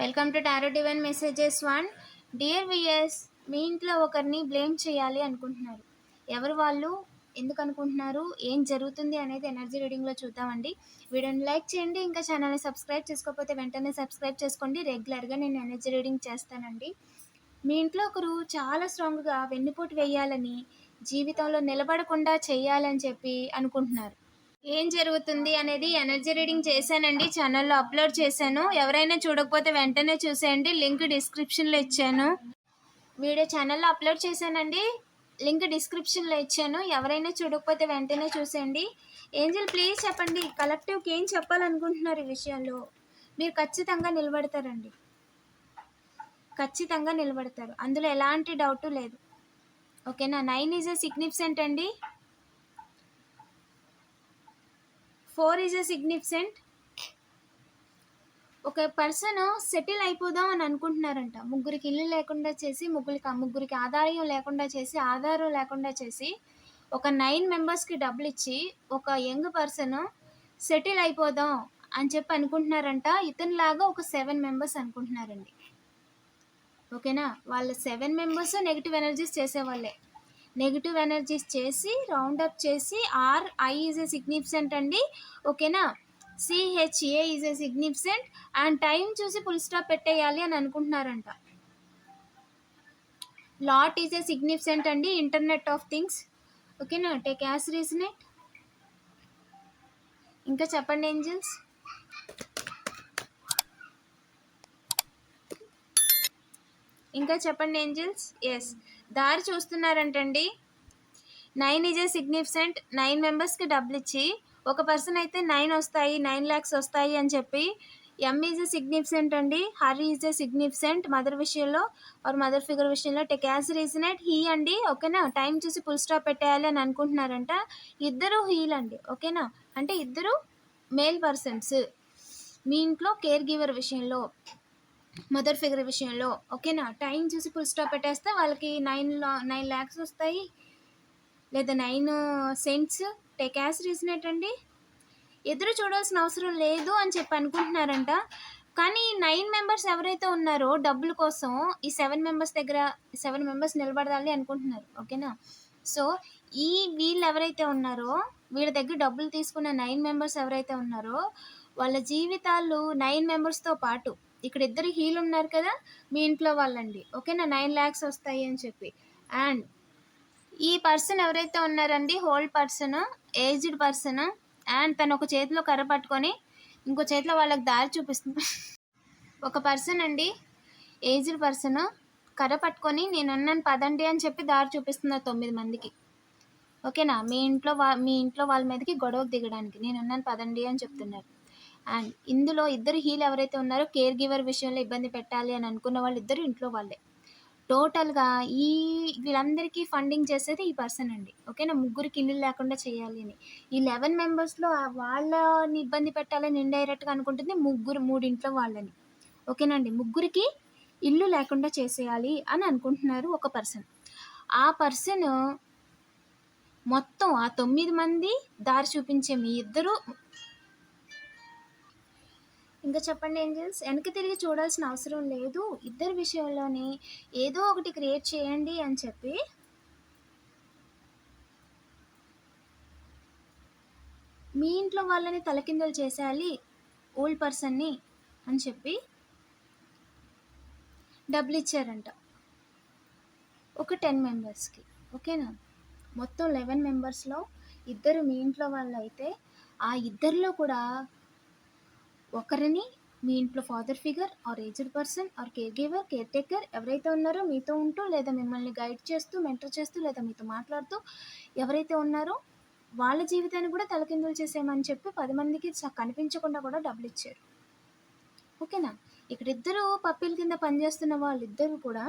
Welcome to tarot divine messages one dear VS మీ ఇంట్లో ఒకరిని బ్లేమ్ చేయాలి అనుకుంటున్నారు. ఎవరు వాళ్ళు? ఎందుకు అనుకుంటున్నారు? ఏం జరుగుతుంది అనేది ఎనర్జీ రీడింగ్లో చూద్దామండి. వీడియోని లైక్ చేయండి ఇంకా ఛానల్ని సబ్స్క్రైబ్ చేసుకోకపోతే వెంటనే సబ్స్క్రైబ్ చేసుకోండి. రెగ్యులర్గా నేను ఎనర్జీ రీడింగ్ చేస్తానండి. మీ ఇంట్లో ఒకరు చాలా స్ట్రాంగ్గా వెన్నుపోటు వేయాలని జీవితంలో నిలబడకుండా చేయాలని చెప్పి అనుకుంటున్నారు. ఏం జరుగుతుంది అనేది ఎనర్జీ రీడింగ్ చేశానండి ఛానల్లో అప్లోడ్ చేశాను. ఎవరైనా చూడకపోతే వెంటనే చూసేయండి లింక్ డిస్క్రిప్షన్లో ఇచ్చాను. వీడియో ఛానల్లో అప్లోడ్ చేశానండి లింక్ డిస్క్రిప్షన్లో ఇచ్చాను. ఎవరైనా చూడకపోతే వెంటనే చూసేయండి. ఏంజల్ ప్లీజ్ చెప్పండి కలెక్టివ్కి ఏం చెప్పాలనుకుంటున్నారు ఈ విషయంలో? మీరు ఖచ్చితంగా నిలబడతారండి. ఖచ్చితంగా నిలబడతారు. అందులో ఎలాంటి డౌట్ లేదు. ఓకేనా? నైన్ ఈజ్ ఎ సిగ్నిఫిసెంట్ అండి. ఫోర్ ఈజ్ ఎ సిగ్నిఫికెంట్ ఒక పర్సన్ సెటిల్ అయిపోదాం అని అనుకుంటున్నారంట. ముగ్గురికి ఇల్లు లేకుండా చేసి ముగ్గురికి ముగ్గురికి ఆదాయం లేకుండా చేసి ఆధారం లేకుండా చేసి ఒక నైన్ మెంబర్స్కి డబ్బులు ఇచ్చి ఒక యంగ్ పర్సన్ సెటిల్ అయిపోదాం అని చెప్పి అనుకుంటున్నారంట. ఇతనిలాగా ఒక సెవెన్ మెంబర్స్ అనుకుంటున్నారండి. ఓకేనా? వాళ్ళ సెవెన్ మెంబర్స్ నెగిటివ్ ఎనర్జీస్ చేసేవాళ్ళే. నెగిటివ్ ఎనర్జీస్ చేసి రౌండ్ అప్ చేసి R I is a significant అండి. ఓకేనా? C H A is a significant and time చూసి ఫుల్ స్టాప్ పెట్టేయాలి అని అనుకుంటున్నారంట. లాట్ ఈజ్ ఏ సిగ్నిఫిసెంట్ అండి. ఇంటర్నెట్ ఆఫ్ థింగ్స్ ఓకేనా? టేక్ యాస్ రీజనేట్ ఇంకా చెప్పండి ఏంజిల్స్ ఇంకా చెప్పండి ఏంజిల్స్ ఎస్ దారి చూస్తున్నారంటండి. Nine is a significant nine మెంబర్స్కి డబ్బులు ఇచ్చి ఒక పర్సన్ అయితే నైన్ వస్తాయి నైన్ ల్యాక్స్ వస్తాయి అని చెప్పి ఎం ఈజ్ ఏ సిగ్నిఫికెంట్ అండి. Her is a significant mother విషయంలో ఆర్ మదర్ ఫిగర్ విషయంలో టెక్ యాజ్ ఎట్ హీ అండి ఓకేనా? టైం చూసి ఫుల్ స్టాప్ పెట్టేయాలి అని అనుకుంటున్నారంట. ఇద్దరు హీల్ అండి ఓకేనా? అంటే ఇద్దరు మేల్ పర్సన్స్ మీ ఇంట్లో కేర్ గివర్ విషయంలో. మదర్ ఫిగర్ విషయంలో. ఓకేనా? టైం చూసి ఫుల్ స్టాప్ పెట్టేస్తే వాళ్ళకి నైన్ నైన్ ల్యాక్స్ వస్తాయి. లేదా nine cents take as resonate అండి. ఎదురు చూడాల్సిన అవసరం లేదు అని చెప్పి అనుకుంటున్నారంట. కానీ నైన్ మెంబర్స్ ఎవరైతే ఉన్నారో డబ్బుల కోసం ఈ సెవెన్ మెంబర్స్ దగ్గర సెవెన్ మెంబర్స్ నిలబడాలి అనుకుంటున్నారు. ఓకేనా? సో ఈ వీళ్ళు ఎవరైతే ఉన్నారో వీళ్ళ దగ్గర డబ్బులు తీసుకున్న నైన్ మెంబర్స్ ఎవరైతే ఉన్నారో వాళ్ళ జీవితాలు నైన్ మెంబర్స్తో పాటు ఇక్కడ ఇద్దరు హీల్ ఉన్నారు కదా మీ ఇంట్లో వాళ్ళండి. ఓకేనా? నైన్ ల్యాక్స్ వస్తాయి అని చెప్పి. అండ్ ఈ పర్సన్ ఎవరైతే ఉన్నారండి hold person aged person and తను ఒక చేతిలో కర్ర పట్టుకొని ఇంకో చేతిలో వాళ్ళకి దారి చూపిస్తుంది. ఒక పర్సన్ అండి ఏజ్డ్ పర్సన్ కర్ర పట్టుకొని నేను అన్నాను పదండి అని చెప్పి దారి చూపిస్తున్నారు తొమ్మిది మందికి. ఓకేనా? మీ ఇంట్లో వా మీ ఇంట్లో వాళ్ళ మీదకి గొడవకు దిగడానికి. నేను అన్నాను పదండి అని చెప్తున్నారు. అండ్ ఇందులో ఇద్దరు హీల్ ఎవరైతే ఉన్నారో కేర్ గివర్ విషయంలో ఇబ్బంది పెట్టాలి అని అనుకున్న వాళ్ళు ఇద్దరు ఇంట్లో వాళ్ళే. టోటల్గా ఈ వీళ్ళందరికీ ఫండింగ్ చేసేది ఈ పర్సన్ అండి. ఓకేనా? ముగ్గురికి ఇల్లు లేకుండా చేయాలి అని. ఈ లెవెన్ మెంబర్స్లో వాళ్ళని ఇబ్బంది పెట్టాలని ఇండైరెక్ట్గా అనుకుంటుంది ముగ్గురు మూడింట్లో వాళ్ళని. ఓకేనండి ముగ్గురికి ఇల్లు లేకుండా చేసేయాలి అని అనుకుంటున్నారు ఒక పర్సన్. ఆ పర్సన్ మొత్తం ఆ తొమ్మిది మంది దారి చూపించే మీ ఇద్దరు ఇంకా చెప్పండి ఏంజల్స్ వెనక్కి తిరిగి చూడాల్సిన అవసరం లేదు. ఇద్దరి విషయంలోని ఏదో ఒకటి క్రియేట్ చేయండి అని చెప్పి మీ ఇంట్లో వాళ్ళని తలకిందులు చేసేయాలి ఓల్డ్ పర్సన్ని అని చెప్పి డబ్బులు ఇచ్చారంట. ఒక టెన్ మెంబర్స్కి ఓకేనా? మొత్తం లెవెన్ మెంబర్స్లో ఇద్దరు మీ ఇంట్లో వాళ్ళు అయితే ఆ ఇద్దరిలో కూడా ఒకరిని మీ ఇంట్లో father figure or aged person or care giver care taker ఎవరైతే ఉన్నారో మీతో ఉంటూ లేదా మిమ్మల్ని గైడ్ చేస్తూ మెంటర్ చేస్తూ లేదా మీతో మాట్లాడుతూ ఎవరైతే ఉన్నారో వాళ్ళ జీవితాన్ని కూడా తలకిందులు చేసేయమని చెప్పి పది మందికి కనిపించకుండా కూడా డబ్బులు ఇచ్చారు. ఓకేనా ఇక్కడ ఇద్దరు పప్పీల కింద పనిచేస్తున్న వాళ్ళిద్దరూ కూడా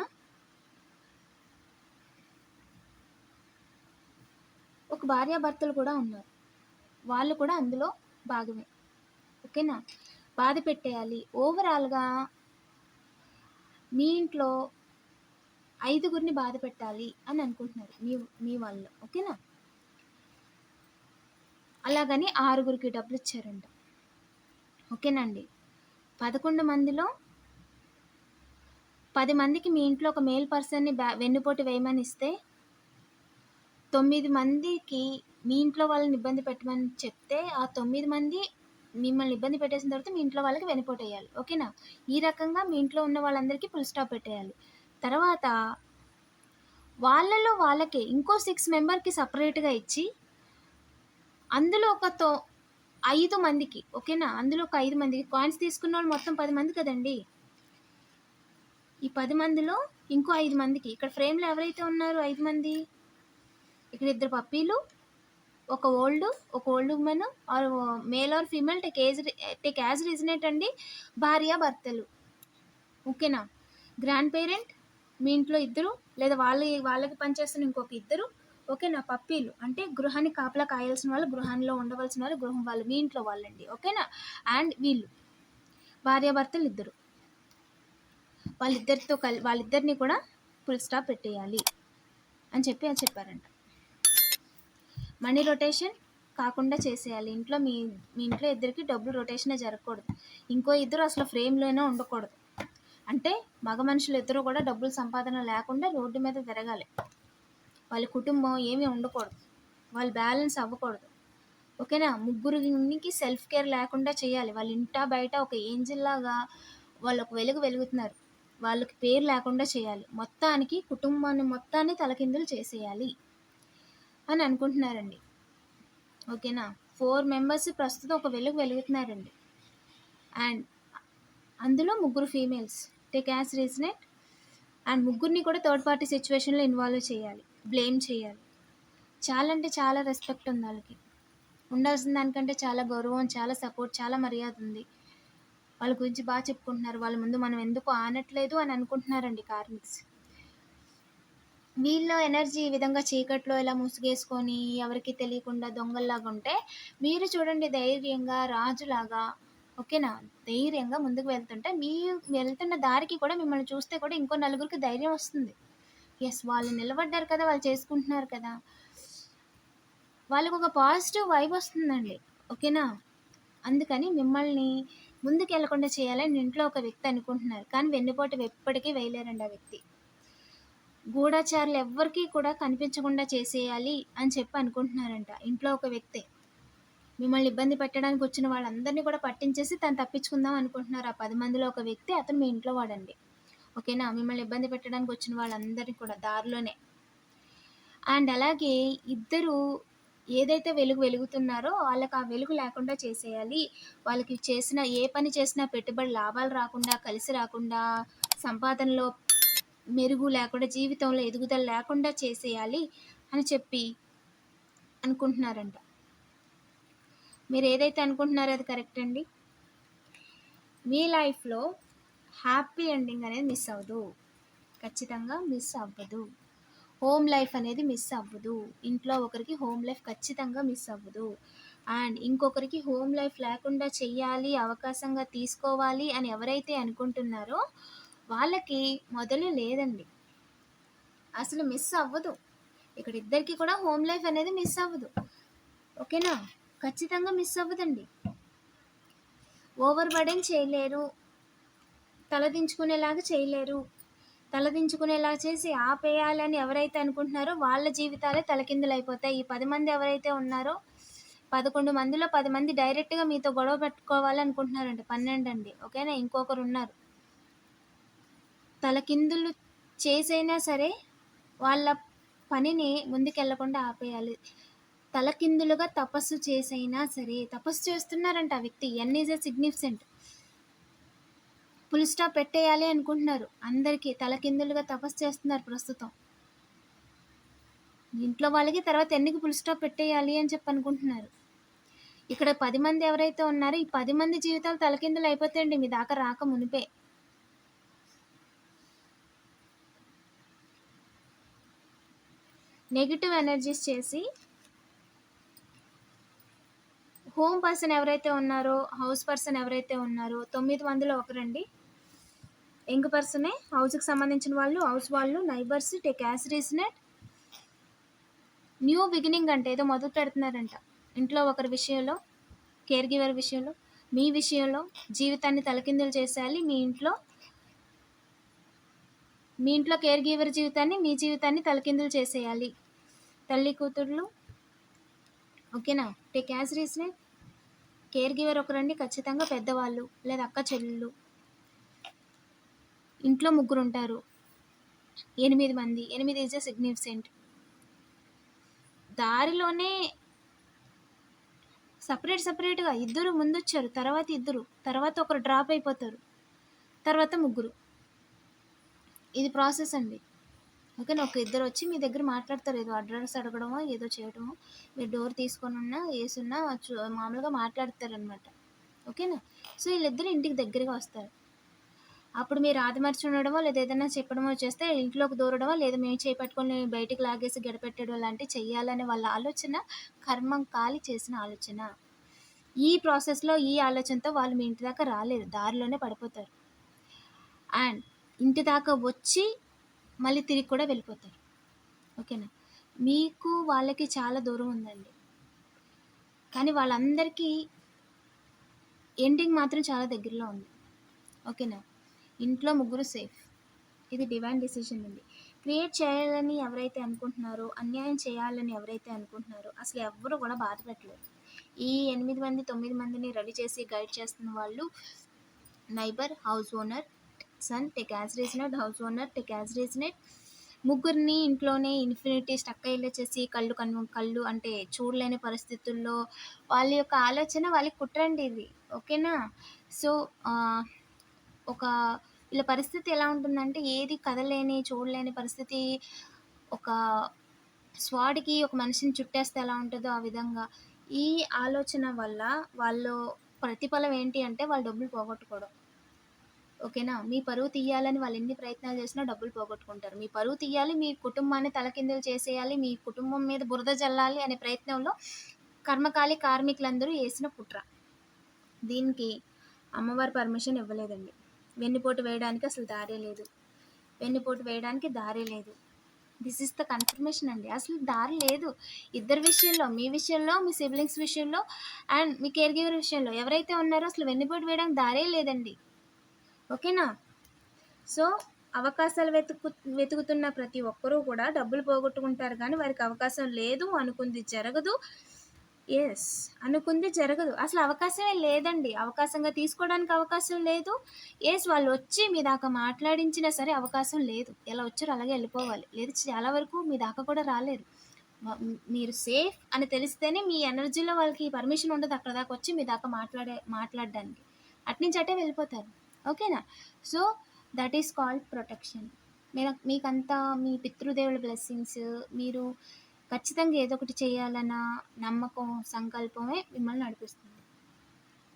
ఒక భార్యాభర్తలు కూడా ఉన్నారు. వాళ్ళు కూడా అందులో భాగమే. ఓకేనా బాధ పెట్టేయాలి ఓవరాల్గా మీ ఇంట్లో ఐదుగురిని బాధ పెట్టాలి అని అనుకుంటున్నారు మీ మీ వాళ్ళు. ఓకేనా? అలాగని ఆరుగురికి డబ్బులు ఇచ్చారంట. ఓకేనండి. పదకొండు మందిలో పది మందికి మీ ఇంట్లో ఒక మేల్ పర్సన్ని బ్యా వెన్నుపోటు వేయమని ఇస్తే తొమ్మిది మందికి మీ ఇంట్లో వాళ్ళని ఇబ్బంది పెట్టమని చెప్తే ఆ తొమ్మిది మంది మిమ్మల్ని ఇబ్బంది పెట్టేసిన తర్వాత మీ ఇంట్లో వాళ్ళకి వెనుపోటేయాలి ఓకేనా? ఈ రకంగా మీ ఇంట్లో ఉన్న వాళ్ళందరికీ ఫుల్ స్టాప్ పెట్టేయాలి. తర్వాత వాళ్ళలో వాళ్ళకే ఇంకో సిక్స్ మెంబర్కి సపరేట్గా ఇచ్చి అందులో ఒక తో ఐదు మందికి ఓకేనా? అందులో ఒక ఐదు మందికి. కాయిన్స్ తీసుకున్న వాళ్ళు మొత్తం పది మంది కదండి? ఈ పది మందిలో ఇంకో ఐదు మందికి. ఇక్కడ ఫ్రేమ్లో ఎవరైతే ఉన్నారో ఐదు మంది? ఇక్కడ ఇద్దరు పప్పీలు ఒక ఓల్డ్ ఒక old women or male or female take age take as resonate అండి. భార్య భర్తలు. ఓకేనా? గ్రాండ్ పేరెంట్ మీ ఇంట్లో ఇద్దరు లేదా వాళ్ళ వాళ్ళకి పనిచేస్తున్న ఇంకొక ఇద్దరు ఓకేనా? పప్పీలు. అంటే గృహాన్ని కాపలా కాయాల్సిన వాళ్ళు గృహంలో ఉండవలసిన వాళ్ళు గృహం వాళ్ళు మీ ఇంట్లో వాళ్ళండి. ఓకేనా? అండ్ వీళ్ళు. భార్యాభర్తలు ఇద్దరు. వాళ్ళిద్దరితో కలి వాళ్ళిద్దరిని కూడా ఫుల్ స్టాప్ పెట్టేయాలి అని చెప్పి అని చెప్పారంట. మనీ రొటేషన్ కాకుండా చేసేయాలి. ఇంట్లో మీ మీ ఇంట్లో ఇద్దరికి డబ్బులు రొటేషనే జరగకూడదు. ఇంకో ఇద్దరు అసలు ఫ్రేమ్లోనే ఉండకూడదు. అంటే మగ మనుషులు ఇద్దరు కూడా డబ్బులు సంపాదన లేకుండా రోడ్డు మీద తిరగాలి. వాళ్ళ కుటుంబం ఏమీ ఉండకూడదు. వాళ్ళు బ్యాలెన్స్ అవ్వకూడదు. ఓకేనా? ముగ్గురికి సెల్ఫ్ కేర్ లేకుండా చేయాలి. వాళ్ళ ఇంట బయట ఒక ఏంజిల్లాగా వాళ్ళు ఒక వెలుగు వెలుగుతున్నారు. వాళ్ళకి పేరు లేకుండా చేయాలి. మొత్తానికి కుటుంబాన్ని మొత్తాన్ని తలకిందులు చేసేయాలి. అని అనుకుంటున్నారండి. ఓకేనా? ఫోర్ మెంబర్స్ ప్రస్తుతం ఒక వెలుగు వెలుగుతున్నారండి. అండ్ అందులో ముగ్గురు females. Take as resonate and ముగ్గురిని కూడా థర్డ్ పార్టీ సిచ్యువేషన్లో ఇన్వాల్వ్ చేయాలి. బ్లేమ్ చేయాలి. చాలా అంటే చాలా రెస్పెక్ట్ ఉంది వాళ్ళకి. ఉండాల్సిన దానికంటే చాలా గౌరవం చాలా సపోర్ట్ చాలా మర్యాద ఉంది. వాళ్ళ గురించి బాగా చెప్పుకుంటున్నారు. వాళ్ళ ముందు మనం ఎందుకు ఆనట్లేదు అని అనుకుంటున్నారండి కార్మిక్స్. వీళ్ళ ఎనర్జీ ఈ విధంగా చీకట్లో ఇలా ముసుగేసుకొని ఎవరికి తెలియకుండా దొంగల్లాగా ఉంటే మీరు చూడండి ధైర్యంగా రాజులాగా ఓకేనా? ధైర్యంగా ముందుకు వెళ్తుంటే మీ వెళ్తున్న దారికి కూడా మిమ్మల్ని చూస్తే కూడా ఇంకో నలుగురికి ధైర్యం వస్తుంది. ఎస్ వాళ్ళు నిలబడ్డారు కదా వాళ్ళు చేసుకుంటున్నారు కదా. వాళ్ళకు ఒక పాజిటివ్ వైబ్ వస్తుందండి ఓకేనా? అందుకని మిమ్మల్ని ముందుకు వెళ్ళకుండా చేయాలని ఇంట్లో ఒక వ్యక్తి అనుకుంటున్నారు. కానీ వెన్నుపోటు ఎప్పటికీ వేయలేరండి ఆ వ్యక్తి. గూఢచారులు ఎవ్వరికీ కూడా కనిపించకుండా చేసేయాలి అని చెప్పి అనుకుంటున్నారంట. ఇంట్లో ఒక వ్యక్తి. మిమ్మల్ని ఇబ్బంది పెట్టడానికి వచ్చిన వాళ్ళందరినీ కూడా పట్టించేసి తను తప్పించుకుందాం అనుకుంటున్నారు ఆ పది మందిలో ఒక వ్యక్తి. అతను మీ ఇంట్లో వాడండి. ఓకేనా? మిమ్మల్ని ఇబ్బంది పెట్టడానికి వచ్చిన వాళ్ళందరినీ కూడా దారిలోనే. అండ్ అలాగే ఇద్దరు ఏదైతే వెలుగు వెలుగుతున్నారో వాళ్ళకి ఆ వెలుగు లేకుండా చేసేయాలి. వాళ్ళకి చేసిన ఏ పని చేసినా పెట్టుబడి లాభాలు రాకుండా కలిసి రాకుండా సంపాదనలో మెరుగు లేకుండా జీవితంలో ఎదుగుదల లేకుండా చేసేయాలి అని చెప్పి అనుకుంటున్నారంట. మీరు ఏదైతే అనుకుంటున్నారో అది కరెక్ట్ అండి. మీ లైఫ్లో హ్యాపీ ఎండింగ్ అనేది మిస్ అవ్వదు. ఖచ్చితంగా మిస్ అవ్వదు. హోమ్ లైఫ్ అనేది మిస్ అవ్వదు. ఇంట్లో ఒకరికి హోమ్ లైఫ్ ఖచ్చితంగా మిస్ అవ్వదు. అండ్ ఇంకొకరికి హోమ్ లైఫ్ లేకుండా చెయ్యాలి అవకాశంగా తీసుకోవాలి అని ఎవరైతే అనుకుంటున్నారో వాళ్ళకి మొదలు లేదండి. అసలు మిస్ అవ్వదు. ఇక్కడ ఇద్దరికి కూడా హోమ్ లైఫ్ అనేది మిస్ అవ్వదు. ఓకేనా? ఖచ్చితంగా మిస్ అవ్వదండి. ఓవర్ బర్డెన్ చేయలేరు. తలదించుకునేలాగా చేయలేరు. తలదించుకునేలా చేసి ఆపేయాలని ఎవరైతే అనుకుంటున్నారో వాళ్ళ జీవితాలే తలకిందులు అయిపోతాయి ఈ పది మంది ఎవరైతే ఉన్నారో పదకొండు మందిలో పది మంది డైరెక్ట్గా మీతో గొడవ పెట్టుకోవాలి అనుకుంటున్నారండి పన్నెండు అండి ఓకేనా? ఇంకొకరు ఉన్నారు. తలకిందులు చేసైనా సరే వాళ్ళ పనిని ముందుకెళ్ళకుండా ఆపేయాలి. తలకిందులుగా తపస్సు చేసైనా సరే తపస్సు చేస్తున్నారంట ఆ వ్యక్తి. N is a significant full stop పెట్టేయాలి అనుకుంటున్నారు. అందరికీ తలకిందులుగా తపస్సు చేస్తున్నారు ప్రస్తుతం. ఇంట్లో వాళ్ళకి తర్వాత ఎన్నికి ఫుల్ స్టాప్ పెట్టేయాలి అని చెప్పి అనుకుంటున్నారు. ఇక్కడ పది మంది ఎవరైతే ఉన్నారో ఈ పది మంది జీవితాలు తలకిందులు అయిపోతాయండి. మీ దాకా రాక మునిపే. నెగిటివ్ ఎనర్జీస్ చేసి హోమ్ పర్సన్ ఎవరైతే ఉన్నారో హౌస్ పర్సన్ ఎవరైతే ఉన్నారో తొమ్మిది మందిలో ఒకరండి. ఎంగ్ పర్సనే హౌస్కి సంబంధించిన వాళ్ళు హౌస్ వాళ్ళు neighbours take as resonate new beginning అంటే ఏదో మొదలు పెడుతున్నారంట. ఇంట్లో ఒకరి విషయంలో కేర్ గివర్ విషయంలో మీ విషయంలో జీవితాన్ని తలకిందులు చేసేయాలి. మీ ఇంట్లో మీ ఇంట్లో కేర్ గివర్ జీవితాన్ని మీ జీవితాన్ని తలకిందులు చేసేయాలి. తల్లి కూతుర్లు. ఓకేనా? Take as reason care giver ఒకరండి ఖచ్చితంగా పెద్దవాళ్ళు లేదా అక్క చెల్లెళ్ళు. ఇంట్లో ముగ్గురు ఉంటారు. ఎనిమిది మంది. ఎనిమిది ఈజ్ ఎ సిగ్నిఫికెంట్ దారిలోనే సపరేట్ సపరేట్గా ఇద్దరు ముందొచ్చారు. తర్వాత ఇద్దరు. తర్వాత ఒకరు డ్రాప్ అయిపోతారు. తర్వాత ముగ్గురు. ఇది ప్రాసెస్ అండి. ఓకేనా ఒక ఇద్దరు వచ్చి మీ దగ్గర మాట్లాడతారు. ఏదో అడ్రస్ అడగడమో ఏదో చేయడమో. మీరు డోర్ తీసుకొని ఉన్నా వేసున్నా చూ- మామూలుగా మాట్లాడతారు అనమాట ఓకేనా? సో వీళ్ళిద్దరు ఇంటికి దగ్గరగా వస్తారు. అప్పుడు మీరు ఆదిమర్చి ఉండడమో లేదా ఏదైనా చెప్పడమో చేస్తే ఇంట్లోకి దూరడమో లేదా మేము చేపట్టుకొని బయటికి లాగేసి గడపెట్టడం లాంటివి చేయాలనే వాళ్ళ ఆలోచన కర్మం కాలి చేసిన ఆలోచన. ఈ ప్రాసెస్లో ఈ ఆలోచనతో వాళ్ళు మీ ఇంటి దాకా రాలేరు. దారిలోనే పడిపోతారు. అండ్ ఇంటి దాకా వచ్చి మళ్ళీ తిరిగి కూడా వెళ్ళిపోతారు. ఓకేనా? మీకు వాళ్ళకి చాలా దూరం ఉందండి. కానీ వాళ్ళందరికీ ఎండింగ్ మాత్రం చాలా దగ్గరలో ఉంది. ఓకేనా? ఇంట్లో ముగ్గురు సేఫ్. ఇది డివైన్ డిసిషన్ అండి. క్రియేట్ చేయాలని ఎవరైతే అనుకుంటున్నారో అన్యాయం చేయాలని ఎవరైతే అనుకుంటున్నారో అసలు ఎవ్వరు కూడా బాధపెట్టలేరు ఈ ఎనిమిది మంది తొమ్మిది మందిని రెడీ చేసి గైడ్ చేస్తున్న వాళ్ళు neighbour house owner son take as resonate house owner take as resonate ముగ్గురిని ఇంట్లోనే ఇన్ఫినిటీ స్టక్ అయ్యేలా చేసి కళ్ళు కను కళ్ళు అంటే చూడలేని పరిస్థితుల్లో వాళ్ళ యొక్క ఆలోచన వాళ్ళకి కుట్రండి ఇది. ఓకేనా? సో ఒక వీళ్ళ పరిస్థితి ఎలా ఉంటుందంటే ఏది కదలేని చూడలేని పరిస్థితి ఒక స్వాడికి ఒక మనిషిని చుట్టేస్తే ఎలా ఉంటుందో ఆ విధంగా ఈ ఆలోచన వల్ల వాళ్ళు ప్రతిఫలం ఏంటి అంటే వాళ్ళు డబ్బులు పోగొట్టుకోవడం. ఓకేనా? మీ పరువు తీయాలని వాళ్ళు ఎన్ని ప్రయత్నాలు చేసినా డబ్బులు పోగొట్టుకుంటారు. మీ పరువు తీయాలి మీ కుటుంబాన్ని తలకిందులు చేసేయాలి మీ కుటుంబం మీద బురద జల్లాలి అనే ప్రయత్నంలో కర్మకాలి కార్మికులందరూ వేసిన కుట్ర. దీనికి అమ్మవారి పర్మిషన్ ఇవ్వలేదండి. వెన్నుపోటు వేయడానికి అసలు దారే లేదు. వెన్నుపోటు వేయడానికి దారే లేదు. దిస్ ఇస్ ద కన్ఫర్మేషన్ అండి. అసలు దారి లేదు. ఇద్దరు విషయంలో మీ విషయంలో మీ సిబ్లింగ్స్ విషయంలో అండ్ మీ కేర్ గివర్ విషయంలో ఎవరైతే ఉన్నారో అసలు వెన్నుపోటు వేయడానికి దారే లేదండి. ఓకేనా? సో అవకాశాలు వెతుకు వెతుకుతున్న ప్రతి ఒక్కరూ కూడా డబ్బులు పోగొట్టుకుంటారు కానీ వారికి అవకాశం లేదు అనుకుంది జరగదు. ఎస్ అనుకుంది జరగదు. అసలు అవకాశమే లేదండి. అవకాశంగా తీసుకోవడానికి అవకాశం లేదు. ఎస్ వాళ్ళు వచ్చి మీ దాకా మాట్లాడించినా సరే అవకాశం లేదు. ఎలా వచ్చారో అలాగే వెళ్ళిపోవాలి. లేదు చాలా వరకు మీ దాకా కూడా రాలేరు మీరు సేఫ్ అని తెలిస్తేనే మీ ఎనర్జీలో వాళ్ళకి పర్మిషన్ ఉండదు అక్కడ దాకా వచ్చి మీ దాకా మాట్లాడే మాట్లాడడానికి. అట్నుంచి అటే వెళ్ళిపోతారు. ఓకేనా? So that is called protection మీరు మీకంతా మీ పితృదేవుల బ్లెస్సింగ్స్ మీరు ఖచ్చితంగా ఏదో ఒకటి చేయాలన్న నమ్మకం సంకల్పమే మిమ్మల్ని నడిపిస్తుంది.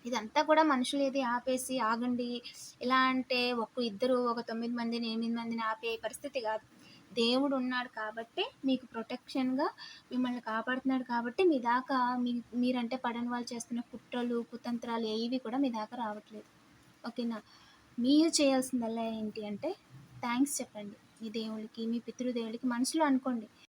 ఇదంతా కూడా మనుషులు ఏది ఆపేసి ఆగండి. ఎలా అంటే ఒక ఇద్దరు ఒక తొమ్మిది మందిని ఎనిమిది మందిని ఆపే పరిస్థితి కాదు. దేవుడు ఉన్నాడు కాబట్టి మీకు ప్రొటెక్షన్గా మిమ్మల్ని కాపాడుతున్నాడు కాబట్టి మీ దాకా మీ మీరంటే పడని వాళ్ళు చేస్తున్న కుట్రలు కుతంత్రాలు ఏవి కూడా మీ దాకా రావట్లేదు. ఓకేనా? మీరు చేయాల్సిందల్లా ఏంటి అంటే థ్యాంక్స్ చెప్పండి. మీ దేవుడికి మీ పితృదేవుడికి మనసులో అనుకోండి.